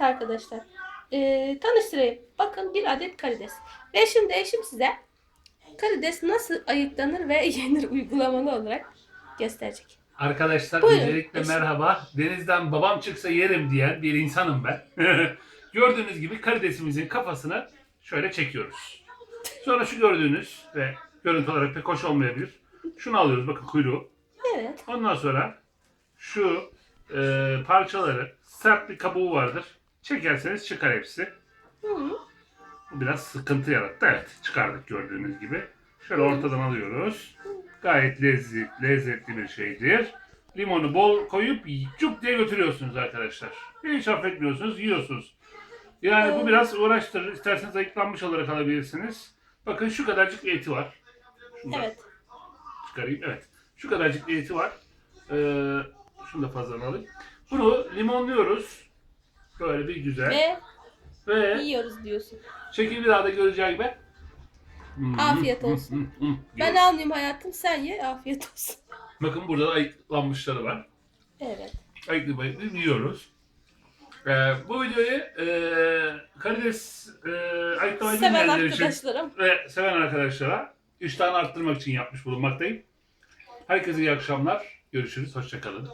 Evet arkadaşlar. Ee, tanıştırayım. Bakın bir adet karides. Ve şimdi eşim size karides nasıl ayıklanır ve yenir uygulamalı olarak gösterecek. Arkadaşlar Buyurun. öncelikle Eşim. merhaba. Denizden babam çıksa yerim diyen bir insanım ben. Gördüğünüz gibi karidesimizin kafasını şöyle çekiyoruz. Sonra şu gördüğünüz ve görüntü olarak pek hoş olmayabilir. Şunu alıyoruz bakın kuyruğu. Evet. Ondan sonra şu e, parçaları sert bir kabuğu vardır. Çekerseniz çıkar hepsi. Hı. Bu biraz sıkıntı yarattı. Evet çıkardık gördüğünüz gibi. Şöyle ortadan alıyoruz. Gayet lezzetli, lezzetli bir şeydir. Limonu bol koyup cuk diye götürüyorsunuz arkadaşlar. Hiç affetmiyorsunuz, yiyorsunuz. Yani bu biraz uğraştırır. İsterseniz ayıklanmış olarak alabilirsiniz. Bakın şu kadarcık eti var. Şunu da Evet. çıkarayım. Evet. Şu kadarcık eti var. Ee, şunu da fazla alayım. Bunu limonluyoruz. Böyle bir güzel. Ve Ve yiyoruz diyorsun. Şekil bir daha da göreceği gibi. Afiyet olsun. Ben almayayım hayatım sen ye afiyet olsun. Bakın burada da ayıklanmışları var. Evet. Ayıklayıp ayıklayıp yiyoruz. Ee, bu videoyu e, karides e, ayıklamayı Seven bilmeyenler için arkadaşlarım. ve seven arkadaşlara iştahını arttırmak için yapmış bulunmaktayım. Herkese iyi akşamlar. Görüşürüz. Hoşçakalın.